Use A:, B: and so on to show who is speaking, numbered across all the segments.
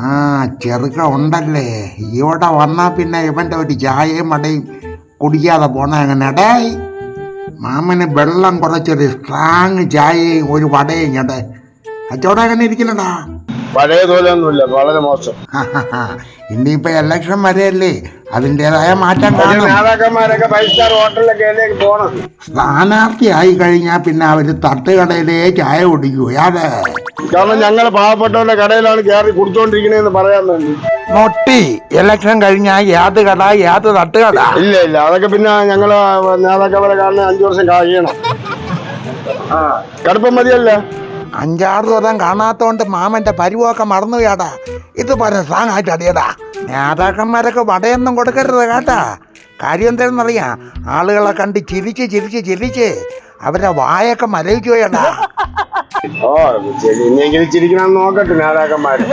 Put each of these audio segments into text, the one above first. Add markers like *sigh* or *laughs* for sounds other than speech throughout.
A: ആ ചെറുക്ക ഉണ്ടല്ലേ. ഇവിടെ വന്നാൽ പിന്നെ ഇവന്റെ ഒരു ചായയും മടയും കുടിക്കാതെ പോണ അങ്ങനെ ഡേയ് മാമന് വെള്ളം കുറച്ചൊരു സ്ട്രാങ് ചായയും ഒരു വടയും ഞടേ അച്ചോടെ അങ്ങനെ ഇരിക്കണടാ?
B: പഴയ വളരെ മോശം. *laughs*
A: ഇനിയിപ്പോ ഇലക്ഷൻ വരെയല്ലേ അതിന്റെതായ മാറ്റം
B: സ്ഥാനാർത്ഥി
A: ആയി
B: നേതാക്കന്മാരൊക്കെ ഫൈവ് സ്റ്റാർ ഹോട്ടലിലൊക്കെ അതിലേക്ക് പോണം
A: സ്ഥാനാർത്ഥിയായി കഴിഞ്ഞാൽ പിന്നെ അവർ തട്ടുകടയിലേ ചായ കുടിക്കൂ യാതെ
B: കാരണം ഞങ്ങൾ പാവപ്പെട്ടവരുടെ കടയിലാണ് കയറി കുടിച്ചോണ്ടിരിക്കണേന്ന് പറയാൻ വേണ്ടി.
A: മൊട്ടി ഇലക്ഷൻ കഴിഞ്ഞാൽ യാത് കട യാത് തട്ടുകട
B: ഇല്ല ഇല്ല അതൊക്കെ പിന്നെ ഞങ്ങൾ നേതാക്കളെ കാരണം അഞ്ചു വർഷം കഴിയണം ആ കടുപ്പം മതിയല്ലേ?
A: അഞ്ചാറ് ദിവസം കാണാത്തോണ്ട് മാമന്റെ പരിവൊക്കെ മറന്നു കേടാ. ഇത് പറഞ്ഞ സാങ്ങായിട്ട് അടിയടാ. നേതാക്കന്മാരൊക്കെ വടയൊന്നും കൊടുക്കരുത് കേട്ടാ. കാര്യം എന്താണെന്നറിയാം? ആളുകളെ കണ്ട് ചിരിച്ച് ചിരിച്ച് ചിരിച്ച് അവരുടെ വായൊക്കെ മരവിച്ചു പോയടാ.
B: ഓ ഇനിയെങ്കിലും ചിരിക്കണം നോക്കട്ടെ നേതാക്കന്മാര്.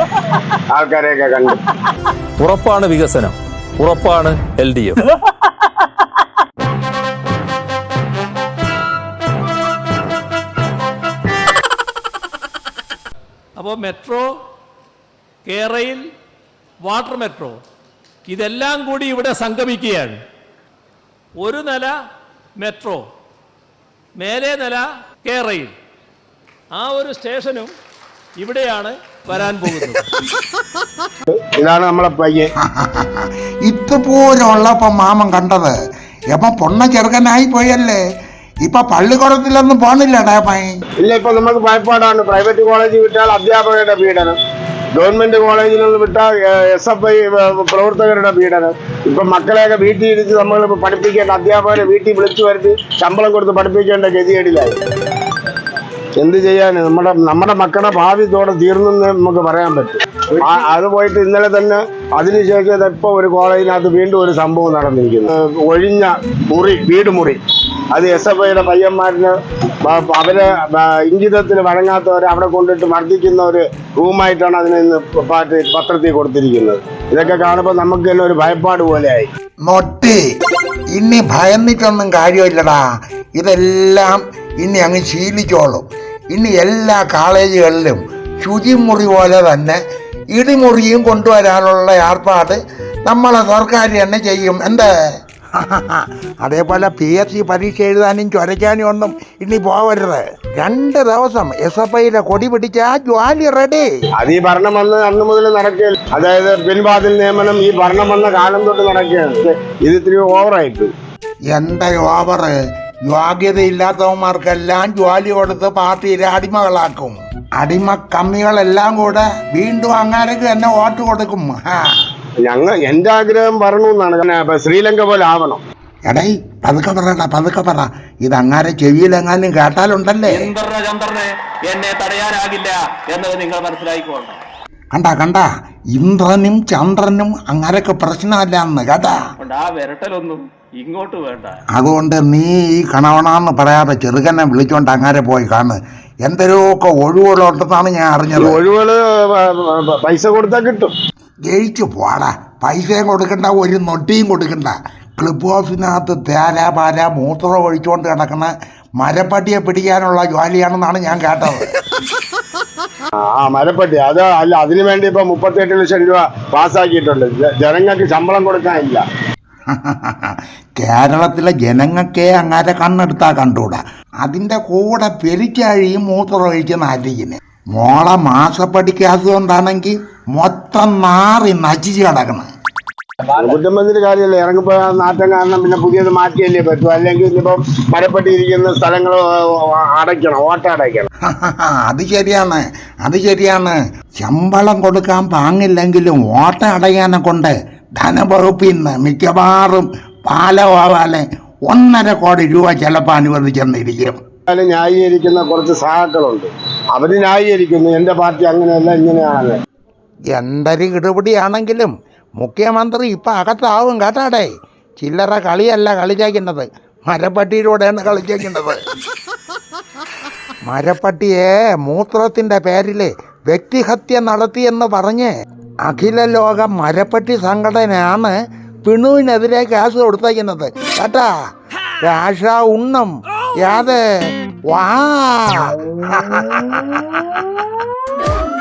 B: ആൾക്കാരെയൊക്കെ കണ്ട്.
C: ഉറപ്പാണ് വികസനം. ഉറപ്പാണ് എൽ ഡി എഫ്.
D: അപ്പോൾ മെട്രോ കേരയിൽ വാട്ടർ മെട്രോ ഇതെല്ലാം കൂടി ഇവിടെ സംഗമിക്കുകയാണ്. ഒരു നില മെട്രോ മേലേ നില കേരയിൽ. ആ ഒരു സ്റ്റേഷനും ഇവിടെയാണ് വരാൻ പോകുന്നത്.
B: ഇതാണ് നമ്മളെ പയ്യൻ.
A: ഇതുപോലുള്ള ഉള്ളപ്പോ മാമൻ കണ്ടത്. എപ്പം പൊണ്ണ ചെറുക്കനായി പോയല്ലേ? ഇപ്പൊ പള്ളിക്കുളത്തിലൊന്നും പോണില്ലടാ പൈ
B: ഇല്ല ഇപ്പൊ നമുക്ക് ഭയപ്പാടാണ് പ്രൈവറ്റ് കോളേജ് വിട്ടാൽ അധ്യാപകരുടെ പീഡനം. ഗവൺമെന്റ് കോളേജിൽ നിന്ന് വിട്ടാൽ എസ് എഫ് ഐ പ്രവർത്തകരുടെ പീഡനം. ഇപ്പൊ മക്കളെയൊക്കെ വീട്ടിൽ ഇരിച്ച് നമ്മൾ പഠിപ്പിക്കേണ്ട അധ്യാപകരെ വീട്ടിൽ വിളിച്ചു വരുത്തി ശമ്പളം കൊടുത്ത് പഠിപ്പിക്കേണ്ട ഗതികേടിലായി. എന്ത് ചെയ്യാൻ നമ്മുടെ നമ്മുടെ മക്കളുടെ ഭാവി ഇതോടെ തീർന്നെന്ന് നമുക്ക് പറയാൻ പറ്റും. അത് പോയിട്ട് ഇന്നലെ തന്നെ അതിനുശേഷം ഇപ്പോൾ ഒരു കോളേജിനകത്ത് വീണ്ടും ഒരു സംഭവം നടന്നിരിക്കുന്നു. ഒഴിഞ്ഞ മുറി വീട് മുറി. അത് എസ് എഫ് ഐയുടെ പയ്യന്മാരിന് അവരെ ഇംഗിതത്തിന് വഴങ്ങാത്തവരെ അവിടെ കൊണ്ടിട്ട് മർദ്ദിക്കുന്ന ഒരു റൂമായിട്ടാണ് അതിനെ ഇന്ന് പാട്ട് പത്രത്തിൽ കൊടുത്തിരിക്കുന്നത്. ഇതൊക്കെ കാണുമ്പോൾ നമുക്ക് തന്നെ ഒരു ഭയപ്പാട് പോലെയായി.
A: മൊട്ടി ഇനി ഭയന്നിട്ടൊന്നും കാര്യമില്ലടാ. ഇതെല്ലാം ഇനി അങ്ങ് ശീലിച്ചോളും. ഇനി എല്ലാ കോളേജുകളിലും ശുചിമുറി പോലെ തന്നെ ഇടിമുറിയും കൊണ്ടുവരാനുള്ള ഏർപ്പാട് നമ്മളെ സർക്കാർ തന്നെ ചെയ്യും. എന്തേ? *laughs* അതേപോലെ പി എസ് സി പരീക്ഷ എഴുതാനും ചൊരയ്ക്കാനും ഒന്നും ഇനി പോവരുത്. രണ്ട് ദിവസം എസ് എഫ് ഐയിലെ കൊടി പിടിച്ച ജോലി റെഡി.
B: അത് ഈ ഭരണം വന്ന് അന്ന് മുതൽ നടക്കുകയാണ്. അതായത് പിൻവാതിൽ നിയമനം ഈ ഭരണം വന്ന കാലം തൊട്ട് നടക്കുകയാണ്. ഇത് ഇത്തിരി ഓവറായിട്ട്
A: എന്താ ഓവറ് യോഗ്യതയില്ലാത്തവന്മാർക്കെല്ലാം ജോലി കൊടുത്ത് പാർട്ടിയിലെ അടിമകളാക്കും. അടിമ കമ്മികളെല്ലാം കൂടെ വീണ്ടും അങ്ങാരക്ക് തന്നെ വോട്ട് കൊടുക്കും.
B: ഞങ്ങൾ എന്റെ ആഗ്രഹം പറഞ്ഞു എന്നാണ് ശ്രീലങ്ക പോലെ ആവണം.
A: എടൈ പതുക്കെ പറയടാ പതുക്കെ പറ. ഇത് അങ്ങാരെ ചെവിയിലെങ്ങാനും കേട്ടാലുണ്ടല്ലേ?
D: എന്നെ തടയാനാകില്ല എന്നത് നിങ്ങൾ മനസ്സിലാക്കിക്കോളണം
A: കണ്ട കണ്ട. ഇന്ദ്രനും ചന്ദ്രനും അങ്ങാരൊക്കെ പ്രശ്നമല്ല എന്ന് കേട്ടാ
D: ആ വിരട്ടലൊന്നും. ഇങ്ങോട്ട് വേണ്ട.
A: അതുകൊണ്ട് നീ ഈ കണവണാന്ന് പറയാതെ ചെറുകനെ വിളിച്ചോണ്ട് അങ്ങാരെ പോയി കാണ്. എന്തൊക്കെ ഒഴിവുകളുണ്ടെന്നാണ് ഞാൻ അറിഞ്ഞത്.
B: ഒഴിവുകൾ പൈസ കൊടുത്താൽ കിട്ടും.
A: ജയിച്ചു പോടാ. പൈസയും കൊടുക്കണ്ട ഒരു നൊട്ടിയും കൊടുക്കണ്ട. ക്ലിപ്പ് ഹൗസിനകത്ത് തേര പാര മൂത്രം ഒഴിച്ചുകൊണ്ട് കിടക്കുന്ന മരപ്പട്ടിയെ പിടിക്കാനുള്ള ജോലിയാണെന്നാണ് ഞാൻ കേട്ടത്.
B: ആ മരപ്പട്ടി. അത് അല്ല അതിനു വേണ്ടി ഇപ്പൊ മുപ്പത്തി എട്ട് ലക്ഷം രൂപ പാസ്സാക്കിയിട്ടുണ്ട്. ജനങ്ങൾക്ക് ശമ്പളം കൊടുക്കാനില്ല *laughs*
A: കേരളത്തിലെ ജനങ്ങൾക്കേ അങ്ങാരെ കണ്ണെടുത്താ കണ്ടൂടാ അതിന്റെ കൂടെ പെരിച്ചാഴിയും മൂത്രമൊഴിക്കുന്ന അരികിന് മോളെ മാസപ്പടിക്കാത്തതുകൊണ്ടാണെങ്കിൽ മൊത്തം നാറി നശിച്ച് കിടക്കണം.
B: കുറ്റം കാര്യമല്ലേ? കാര്യമില്ല ഇറങ്ങിപ്പോ നാറ്റം കാരണം പിന്നെ പുതിയത് മാറ്റിയല്ലേ പറ്റൂ? അല്ലെങ്കിൽ ഇനിയിപ്പം മരപ്പെട്ടിരിക്കുന്ന സ്ഥലങ്ങൾ അടയ്ക്കണം ഓട്ട അടയ്ക്കണം. *laughs*
A: അത് ശരിയാണ് അത് ശരിയാണ്. ശമ്പളം കൊടുക്കാൻ പാങ്ങില്ലെങ്കിലും ഓട്ട അടയാനെ കൊണ്ട് ധനവകുപ്പിൽ നിന്ന് മിക്കവാറും പാലവാലെ ഒന്നര കോടി രൂപ ചിലപ്പോൾ അനുവദിച്ചെന്നിരിക്കും
B: ന്യായീകരിക്കുന്ന കുറച്ച് സഹാക്കളുണ്ട്. അവർ ന്യായീകരിക്കുന്നു. എന്റെ പാർട്ടി അങ്ങനെയല്ല ഇങ്ങനെയാണ്.
A: എന്തൊരു കിടുപിടിയാണെങ്കിലും മുഖ്യമന്ത്രി ഇപ്പം അകത്താവും കേട്ടാടേ. ചില്ലറ കളിയല്ല കളിച്ചേക്കുന്നത്. മരപ്പട്ടിയിലൂടെയാണ് കളിച്ചേക്കുന്നത്. മരപ്പട്ടിയെ മൂത്രത്തിന്റെ പേരിൽ വ്യക്തിഹത്യ നടത്തിയെന്ന് പറഞ്ഞ് അഖില ലോക മരപ്പട്ടി സംഘടനയാണ് പിണുവിനെതിരെ കേസ് കൊടുത്തേക്കുന്നത്. കേട്ടാ? രാഷ ഉണ്ണം. യാതെ? വാ. *laughs*